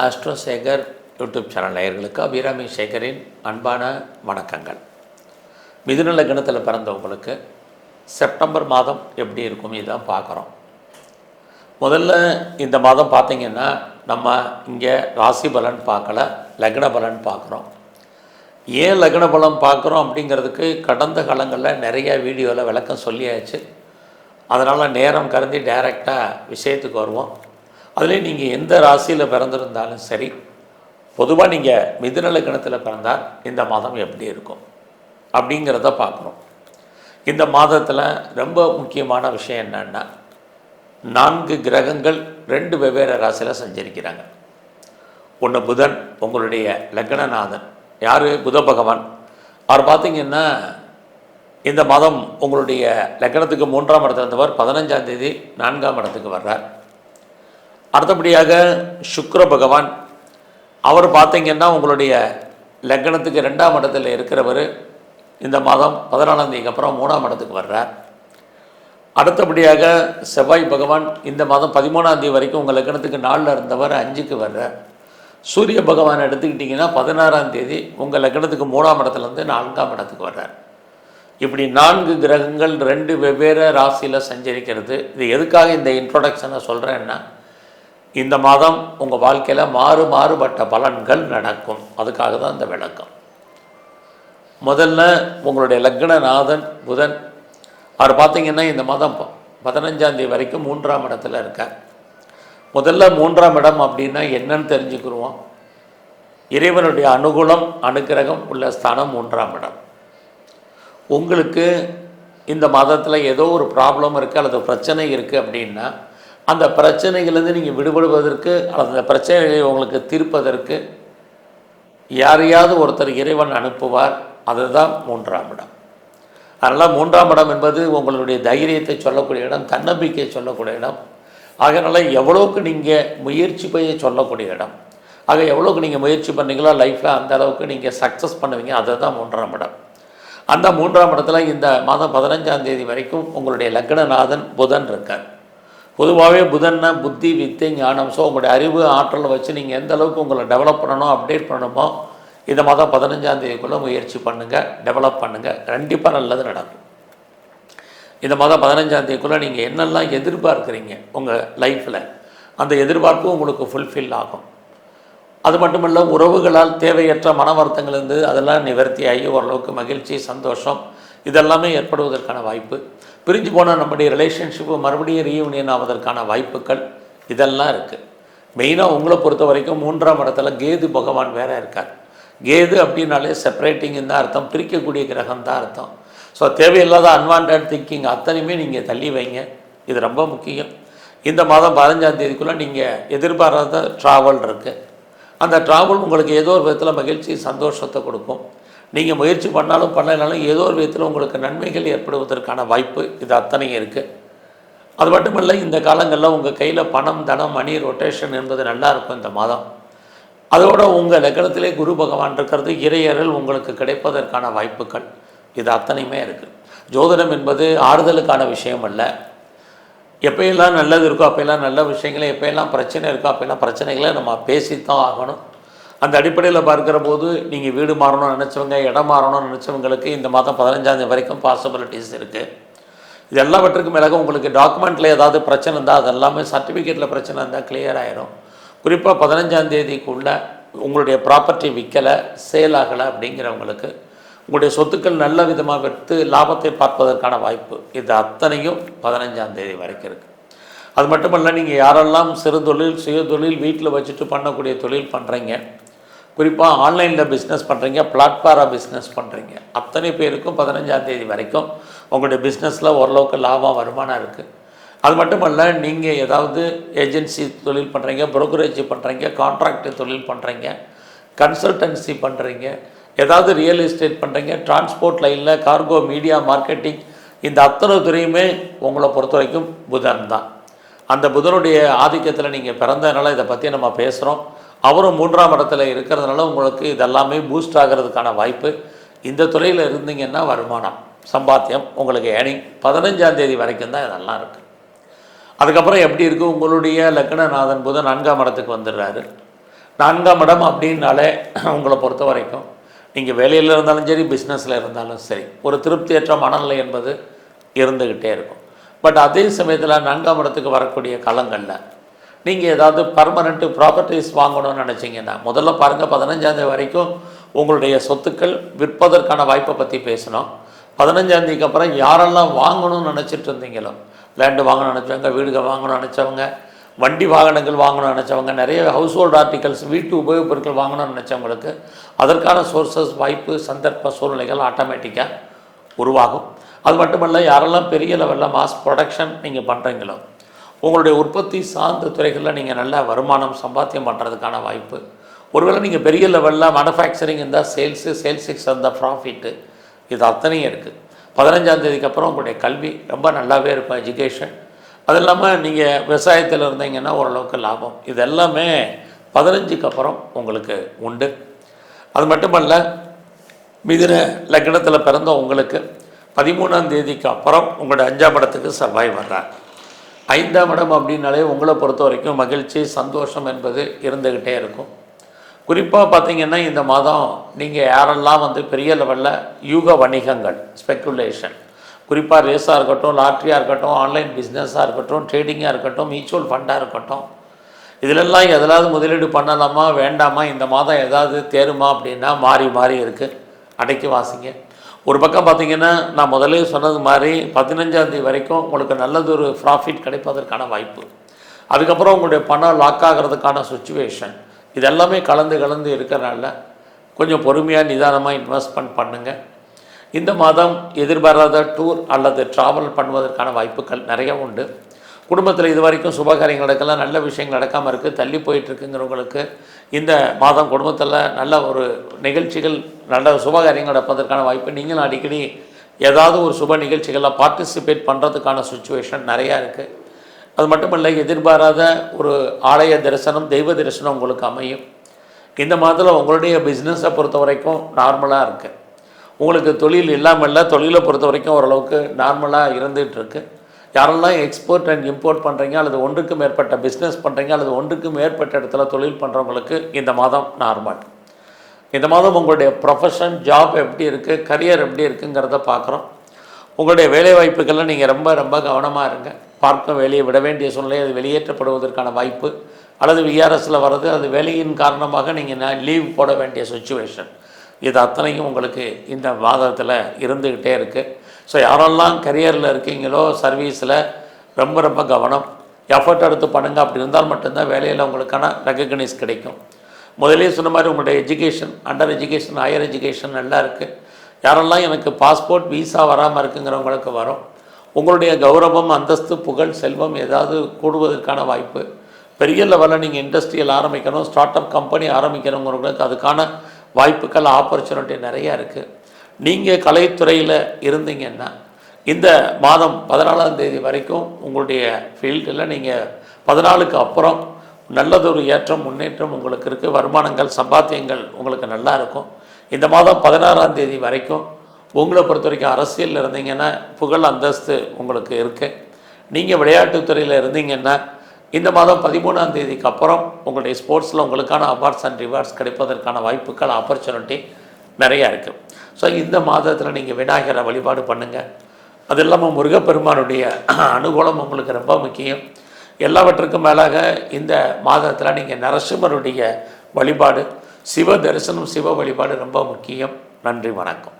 Astro Sekar YouTube channel நேயர்களுக்கு அபிராமி சேகரின் அன்பான வணக்கங்கள். மிதுநல கிணத்தில் பிறந்தவங்களுக்கு செப்டம்பர் மாதம் எப்படி இருக்கும் இதான் பார்க்குறோம். முதல்ல இந்த மாதம் பார்த்திங்கன்னா நம்ம இங்கே ராசி பலன் பார்க்கல லக்ன பலன் பார்க்குறோம். ஏன் லக்ன பலன் பார்க்குறோம் அப்படிங்கிறதுக்கு கடந்த காலங்களில் நிறைய வீடியோவில் விளக்கம் சொல்லியாச்சு. அதனால் நேரம் கருதி டைரெக்டாக விஷயத்துக்கு வருவோம். அதுலேயும் நீங்கள் எந்த ராசியில் பிறந்திருந்தாலும் சரி பொதுவாக நீங்கள் மிதுன லக்னத்தில் பிறந்தால் இந்த மாதம் எப்படி இருக்கும்? அப்படிங்கிறத பார்க்குறோம் இந்த மாதத்தில் ரொம்ப முக்கியமான விஷயம் என்னன்னா நான்கு கிரகங்கள் ரெண்டு வெவ்வேறு ராசியில் சஞ்சரிக்கிறாங்க. ஒன்று புதன் உங்களுடைய லக்னநாதன். யார்? புத பகவான். அவர் பார்த்தீங்கன்னா இந்த மாதம் உங்களுடைய லக்னத்துக்கு மூன்றாம் இடத்துல இருந்தவர் பதினஞ்சாம் தேதி நான்காம் இடத்துக்கு வர்றார். அடுத்தபடியாக சுக்கர பகவான் அவர் பார்த்தீங்கன்னா உங்களுடைய லக்னத்துக்கு ரெண்டாம் இடத்துல இருக்கிறவர். இந்த மாதம் பதினாலாம் தேதிக்கு அப்புறம் மூணாம் இடத்துக்கு வர்றார். அடுத்தபடியாக செவ்வாய் பகவான் இந்த மாதம் பதிமூணாம் தேதி வரைக்கும் உங்கள் லக்னத்துக்கு நாலில் இருந்தவர் அஞ்சுக்கு வர்றார். சூரிய பகவான் எடுத்துக்கிட்டிங்கன்னா பதினாறாம் தேதி உங்கள் லக்னத்துக்கு மூணாம் இடத்துலேருந்து நான்காம் இடத்துக்கு வர்றார். இப்படி நான்கு கிரகங்கள் ரெண்டு வெவ்வேறு ராசியில் சஞ்சரிக்கிறது. இது எதுக்காக இந்த இன்ட்ரொடக்ஷனை சொல்கிறேன்னா இந்த மாதம் உங்கள் வாழ்க்கையில் மாறு மாறுபட்ட பலன்கள் நடக்கும். அதுக்காக தான் இந்த விளக்கம். முதல்ல உங்களுடைய லக்னநாதன் புதன். அவர் பார்த்தீங்கன்னா இந்த மாதம் பதினஞ்சாந்தேதி வரைக்கும் மூன்றாம் இடத்துல இருக்கார். முதல்ல மூன்றாம் இடம் அப்படின்னா என்னன்னு தெரிஞ்சுக்கிருவோம். இறைவனுடைய அனுகூலம் அனுக்கிரகம் உள்ள ஸ்தானம் மூன்றாம் இடம். உங்களுக்கு இந்த மாதத்தில் ஏதோ ஒரு ப்ராப்ளம் இருக்குது அல்லது பிரச்சனை இருக்குது அப்படின்னா அந்த பிரச்சனைகள்லேருந்து நீங்கள் விடுபடுவதற்கு அல்லது அந்த பிரச்சனைகளை உங்களுக்கு தீர்ப்பதற்கு யாரையாவது ஒருத்தர் இறைவன் அனுப்புவார். அதுதான் மூன்றாம் இடம். அதனால் மூன்றாம் இடம் என்பது உங்களுடைய தைரியத்தை சொல்லக்கூடிய இடம் தன்னம்பிக்கையை சொல்லக்கூடிய இடம். ஆகையினால எவ்வளோக்கு நீங்கள் முயற்சி போய் சொல்லக்கூடிய இடம். ஆக எவ்வளோக்கு நீங்கள் முயற்சி பண்ணீங்களோ லைஃப்பில் அந்த அளவுக்கு நீங்கள் சக்ஸஸ் பண்ணுவீங்க. அதுதான் மூன்றாம் இடம். அந்த மூன்றாம் இடத்துல இந்த மாதம் பதினஞ்சாம் தேதி வரைக்கும் உங்களுடைய லக்னநாதன் புதன் இருக்கார். பொதுவாகவே புதன்னா புத்தி வித்தை ஞானம். ஸோ உங்களுடைய அறிவு ஆற்றலை வச்சு நீங்கள் எந்த அளவுக்கு உங்களை டெவலப் பண்ணணும் அப்டேட் பண்ணணுமோ இந்த மாதம் பதினஞ்சாம் தேதிக்குள்ளே முயற்சி பண்ணுங்கள் டெவலப் பண்ணுங்கள் கண்டிப்பாக நல்லது நடக்கும். இந்த மாதம் பதினஞ்சாம் தேதிக்குள்ளே நீங்கள் என்னெல்லாம் எதிர்பார்க்குறீங்க உங்கள் லைஃப்பில் அந்த எதிர்பார்ப்பு உங்களுக்கு ஃபுல்ஃபில் ஆகும். அது மட்டுமல்ல உறவுகளால் தேவையற்ற மன வருத்தங்கள் இருந்து அதெல்லாம் நிவர்த்தி ஆகி ஓரளவுக்கு மகிழ்ச்சி சந்தோஷம் இதெல்லாமே ஏற்படுவதற்கான வாய்ப்பு. பிரிஞ்சு போன நம்முடைய ரிலேஷன்ஷிப்பு மறுபடியும் ரீயூனியன் ஆவதற்கான வாய்ப்புகள் இதெல்லாம் இருக்குது மெயினாக உங்களை பொறுத்த வரைக்கும் மூன்றாம் இடத்துல கேது பகவான் வேற இருக்கார். கேது அப்படின்னாலே செப்பரேட்டிங் தான் அர்த்தம் பிரிக்கக்கூடிய கிரகம் தான் அர்த்தம். ஸோ தேவையில்லாத அன்வான்ட் திங்கிங் அத்தனையுமே நீங்கள் தள்ளி வைங்க. இது ரொம்ப முக்கியம். இந்த மாதம் பதினஞ்சாம் தேதிக்குள்ளே நீங்கள் எதிர்பாராத ட்ராவல் இருக்குது அந்த ட்ராவல் உங்களுக்கு ஏதோ ஒரு விதத்தில் மகிழ்ச்சி சந்தோஷத்தை கொடுக்கும். நீங்கள் முயற்சி பண்ணாலும் பண்ணலைனாலும் ஏதோ ஒரு விதத்தில் உங்களுக்கு நன்மைகள் ஏற்படுவதற்கான வாய்ப்பு இது அத்தனையும் இருக்குது அது மட்டுமல்ல இந்த காலங்களில் உங்கள் கையில் பணம் தனம் மணி ரொட்டேஷன் என்பது நல்லா இருக்கும் இந்த மாதம். அதோட உங்கள் லக்னத்திலே குரு பகவான் இருக்கிறது இறையறல் உங்களுக்கு கிடைப்பதற்கான வாய்ப்புகள். இது அத்தனையுமே இருக்குது ஜோதிடம் என்பது ஆறுதலுக்கான விஷயம் அல்ல. எப்போயெல்லாம் நல்லது இருக்கோ அப்போயெல்லாம் நல்ல விஷயங்களே எப்போயெல்லாம் பிரச்சனை இருக்கோ அப்போயெல்லாம் பிரச்சனைகளை நம்ம பேசித்தான் ஆகணும். அந்த அடிப்படையில் பார்க்குற போது நீங்கள் வீடு மாறணும்னு நினச்சவங்க இடம் மாறணும்னு நினச்சவங்களுக்கு இந்த மாதம் பதினஞ்சாந்தேதி வரைக்கும் பாசிபிலிட்டிஸ் இருக்குது இது எல்லாவற்றுக்கும் மேலாக உங்களுக்கு டாக்குமெண்ட்டில் ஏதாவது பிரச்சனை இருந்தால் அது எல்லாமே சர்டிஃபிகேட்டில் பிரச்சனை இருந்தால் கிளியர் ஆயிரும். குறிப்பாக பதினஞ்சாந்தேதிக்குள்ளே உங்களுடைய ப்ராப்பர்ட்டி விற்கலை சேல் ஆகலை அப்படிங்கிறவங்களுக்கு உங்களுடைய சொத்துக்கள் நல்ல விதமாக விற்று லாபத்தை பார்ப்பதற்கான வாய்ப்பு இது அத்தனையும் பதினஞ்சாம் தேதி வரைக்கும் இருக்குது அது மட்டுமல்ல நீங்கள் யாரெல்லாம் சிறு தொழில் சுய தொழில் வீட்டில் வச்சுட்டு பண்ணக்கூடிய தொழில் பண்ணுறீங்க குறிப்பாக ஆன்லைனில் பிஸ்னஸ் பண்ணுறீங்க பிளாட்ஃபாராக பிஸ்னஸ் பண்ணுறீங்க அத்தனை பேருக்கும் பதினஞ்சாம் தேதி வரைக்கும் உங்களுடைய பிஸ்னஸில் ஓரளவுக்கு லாபம் வருமானம் இருக்குது அது மட்டுமல்ல நீங்கள் ஏதாவது ஏஜென்சி தொழில் பண்ணுறீங்க ப்ரோக்கரேஜ் பண்ணுறீங்க கான்ட்ராக்ட் தொழில் பண்ணுறீங்க கன்சல்டன்சி பண்ணுறீங்க ஏதாவது ரியல் எஸ்டேட் பண்ணுறீங்க டிரான்ஸ்போர்ட் லைனில் கார்கோ மீடியா மார்க்கெட்டிங் இந்த அத்தனை துறையுமே உங்களை பொறுத்த வரைக்கும் புதன் தான். அந்த புதனுடைய ஆதிக்கத்தில் நீங்கள் பிறந்ததுனால இதை பற்றி நம்ம பேசுகிறோம் அவரும் மூன்றாம் இடத்துல இருக்கிறதுனால உங்களுக்கு இதெல்லாமே பூஸ்ட் ஆகிறதுக்கான வாய்ப்பு. இந்த துறையில் இருந்தீங்கன்னா வருமானம் சம்பாத்தியம் உங்களுக்கு ஏர்னிங் பதினஞ்சாம் தேதி வரைக்கும் தான் இதெல்லாம் இருக்குது அதுக்கப்புறம் எப்படி இருக்குது உங்களுடைய லக்னநாதன் புதன் நான்காம் இடத்துக்கு வந்துடுறாரு. நான்காம் இடம் அப்படின்னாலே உங்களை பொறுத்த வரைக்கும் நீங்கள் வேலையில் இருந்தாலும் சரி பிஸ்னஸில் இருந்தாலும் சரி ஒரு திருப்தியற்ற மனநிலை என்பது இருந்துக்கிட்டே இருக்கும். பட் அதே சமயத்தில் நான்காம் இடத்துக்கு வரக்கூடிய காலங்களில் நீங்கள் ஏதாவது பர்மனெண்ட்டு ப்ராப்பர்ட்டிஸ் வாங்கணும்னு நினச்சிங்கன்னா முதல்ல பாருங்கள் பதினஞ்சாந்தேதி வரைக்கும் உங்களுடைய சொத்துக்கள் விற்பதற்கான வாய்ப்பை பற்றி பேசணும். பதினஞ்சாந்தேதிக்கு அப்புறம் யாரெல்லாம் வாங்கணும்னு நினச்சிட்டு இருந்தீங்களோ லேண்டு வாங்கணும்னு நினச்சவங்க வீடுகள் வாங்கணும்னு நினச்சவங்க வண்டி வாகனங்கள் வாங்கணும்னு நினச்சவங்க நிறைய ஹவுஸ் ஹோல்டு ஆர்டிகல்ஸ் வீட்டு உபயோகப் பொருட்கள் வாங்கணும்னு நினச்சவங்களுக்கு அதற்கான சோர்சஸ் வாய்ப்பு சந்தர்ப்ப சூழ்நிலைகள் ஆட்டோமேட்டிக்காக உருவாகும். அது மட்டுமல்ல யாரெல்லாம் பெரிய லெவலில் மாஸ் ப்ரொடக்ஷன் நீங்கள் பண்ணுறீங்களோ உங்களுடைய உற்பத்தி சார்ந்த துறைகளில் நீங்கள் நல்லா வருமானம் சம்பாத்தியம் பண்ணுறதுக்கான வாய்ப்பு. ஒருவேளை நீங்கள் பெரிய லெவலில் மேனுஃபேக்சரிங் இருந்தால் சேல்ஸு சேல்ஸுக்கு சேர்ந்த ப்ராஃபிட்டு இது அத்தனையும் இருக்குது பதினஞ்சாந்தேதிக்கு அப்புறம் உங்களுடைய கல்வி ரொம்ப நல்லாவே இருக்கும் எஜுகேஷன் அது இல்லாமல் நீங்கள் விவசாயத்தில் இருந்தீங்கன்னா ஓரளவுக்கு லாபம். இது எல்லாமே பதினஞ்சுக்கு அப்புறம் உங்களுக்கு உண்டு. அது மட்டுமல்ல மிதின லக்னத்தில் பிறந்த உங்களுக்கு பதிமூணாம் தேதிக்கு அப்புறம் உங்களுடைய அஞ்சாம் இடத்துக்கு செவ்வாய் வர்றார். ஐந்தாம் இடம் அப்படின்னாலே உங்களை பொறுத்த வரைக்கும் மகிழ்ச்சி சந்தோஷம் என்பது இருந்துக்கிட்டே இருக்கும். குறிப்பாக பார்த்தீங்கன்னா இந்த மாதம் நீங்கள் யாரெல்லாம் வந்து பெரிய லெவலில் யூக வணிகங்கள் ஸ்பெக்குலேஷன் குறிப்பாக ரேஸாக இருக்கட்டும் லாட்ரியாக இருக்கட்டும் ஆன்லைன் பிஸ்னஸாக இருக்கட்டும் ட்ரேடிங்காக இருக்கட்டும் மியூச்சுவல் ஃபண்டாக இருக்கட்டும். இதிலெல்லாம் எதாவது முதலீடு பண்ணலாமா வேண்டாமா இந்த மாதம் எதாவது தேருமா அப்படின்னா மாறி மாறி இருக்குது அடைக்கி வாசிங்க. ஒரு பக்கம் பார்த்திங்கன்னா நான் முதலே சொன்னது மாதிரி பதினஞ்சாந்தேதி வரைக்கும் உங்களுக்கு நல்லதொரு ப்ராஃபிட் கிடைப்பதற்கான வாய்ப்பு. அதுக்கப்புறம் உங்களுடைய பணம் லாக் ஆகிறதுக்கான சுச்சுவேஷன் இதெல்லாமே கலந்து கலந்து இருக்கிறனால கொஞ்சம் பொறுமையாக நிதானமாக இன்வெஸ்ட்மெண்ட் பண்ணுங்கள் இந்த மாதம் எதிர்பாராத டூர் அல்லது ட்ராவல் பண்ணுவதற்கான வாய்ப்புகள் நிறைய உண்டு. குடும்பத்தில் இது வரைக்கும் சுபகாரியங்கள் நடக்கலாம் நல்ல விஷயங்கள் நடக்காமல் இருக்குது தள்ளி போயிட்டுருக்குங்கிறவங்களுக்கு இந்த மாதம் குடும்பத்தில் நல்ல ஒரு நிகழ்ச்சிகள் நல்ல சுபகாரியங்கள் நடப்பதற்கான வாய்ப்பு. நீங்களும் அடிக்கடி ஏதாவது ஒரு சுப நிகழ்ச்சிகளில் பார்ட்டிசிபேட் பண்ணுறதுக்கான சுச்சுவேஷன் நிறையா இருக்குது அது மட்டும் இல்லை எதிர்பாராத ஒரு ஆலய தரிசனம் தெய்வ தரிசனம் உங்களுக்கு அமையும். இந்த மாதத்தில் உங்களுடைய பிஸ்னஸை பொறுத்த வரைக்கும் நார்மலாக இருக்குது உங்களுக்கு தொழில் இல்லாமல் இல்லை தொழிலை பொறுத்த வரைக்கும் ஓரளவுக்கு நார்மலாக இருந்துகிட்ருக்கு யாரெல்லாம் எக்ஸ்போர்ட் அண்ட் இம்போர்ட் பண்ணுறீங்க அல்லது ஒன்றுக்கு மேற்பட்ட பிஸ்னஸ் பண்ணுறீங்க அல்லது ஒன்றுக்கு மேற்பட்ட இடத்துல தொழில் பண்ணுறவங்களுக்கு இந்த மாதம் நார்மல் இந்த மாதம் உங்களுடைய ப்ரொஃபஷன் ஜாப் எப்படி இருக்குது கரியர் எப்படி இருக்குங்கிறத பார்க்குறோம். உங்களுடைய வேலை வாய்ப்புகளில் நீங்கள் ரொம்ப ரொம்ப கவனமாக இருங்க. பார்க்கும் வேலையை விட வேண்டிய சூழ்நிலை அது வெளியேற்றப்படுவதற்கான வாய்ப்பு அல்லது விஆர்எஸில் வர்றது அது வேலையின் காரணமாக நீங்கள் லீவ் போட வேண்டிய சுச்சுவேஷன் இது அத்தனையும் உங்களுக்கு இந்த மாதத்தில் இருந்துக்கிட்டே இருக்குது ஸோ யாரெல்லாம் கரியரில் இருக்கீங்களோ சர்வீஸில் ரொம்ப ரொம்ப கவனம். எஃபர்ட் எடுத்து பண்ணுங்க. அப்படி இருந்தால் மட்டும்தான் வேலையில் உங்களுக்கான ரெக்கக்னைஸ் கிடைக்கும். முதலே சொன்ன மாதிரி உங்களுடைய education under education higher education நல்லா இருக்குது யாரெல்லாம் எனக்கு பாஸ்போர்ட் வீசா வராமல் இருக்குங்கிறவங்களுக்கு வரும். உங்களுடைய கௌரவம் அந்தஸ்து புகழ் செல்வம் ஏதாவது கூடுவதற்கான வாய்ப்பு. பெரிய லெவலில் நீங்கள் இண்டஸ்ட்ரியல் ஆரம்பிக்கணும் ஸ்டார்ட் அப் கம்பெனி ஆரம்பிக்கணுங்கிறவங்களுக்கு அதுக்கான வாய்ப்புகள் ஆப்பர்ச்சுனிட்டி நிறையா இருக்குது நீங்கள் கலைத்துறையில் இருந்தீங்கன்னா இந்த மாதம் பதினாலாம் தேதி வரைக்கும் உங்களுடைய ஃபீல்டில் நீங்கள் பதினாலுக்கு அப்புறம் நல்லதொரு ஏற்றம் முன்னேற்றம் உங்களுக்கு இருக்குது வருமானங்கள் சம்பாத்தியங்கள் உங்களுக்கு நல்லா இருக்கும். இந்த மாதம் பதினாறாம் தேதி வரைக்கும் உங்களை பொறுத்த வரைக்கும் அரசியலில் இருந்தீங்கன்னா புகழ் அந்தஸ்து உங்களுக்கு இருக்குது நீங்கள் விளையாட்டுத்துறையில் இருந்தீங்கன்னா இந்த மாதம் பதிமூணாம் தேதிக்கு அப்புறம் உங்களுடைய ஸ்போர்ட்ஸில் உங்களுக்கான அவார்ட்ஸ் அண்ட் ரிவார்ட்ஸ் கிடைப்பதற்கான வாய்ப்புகள் ஆப்பர்ச்சுனிட்டி நிறையா இருக்குது ஸோ இந்த மாதத்தில் நீங்கள் விநாயகரை வழிபாடு பண்ணுங்கள் அது இல்லாமல் முருகப்பெருமானுடைய அனுகூலம் உங்களுக்கு ரொம்ப முக்கியம். எல்லாவற்றுக்கும் மேலாக இந்த மாதத்தில் நீங்கள் நரசிம்மருடைய வழிபாடு சிவ தரிசனம் சிவ வழிபாடு ரொம்ப முக்கியம். நன்றி வணக்கம்.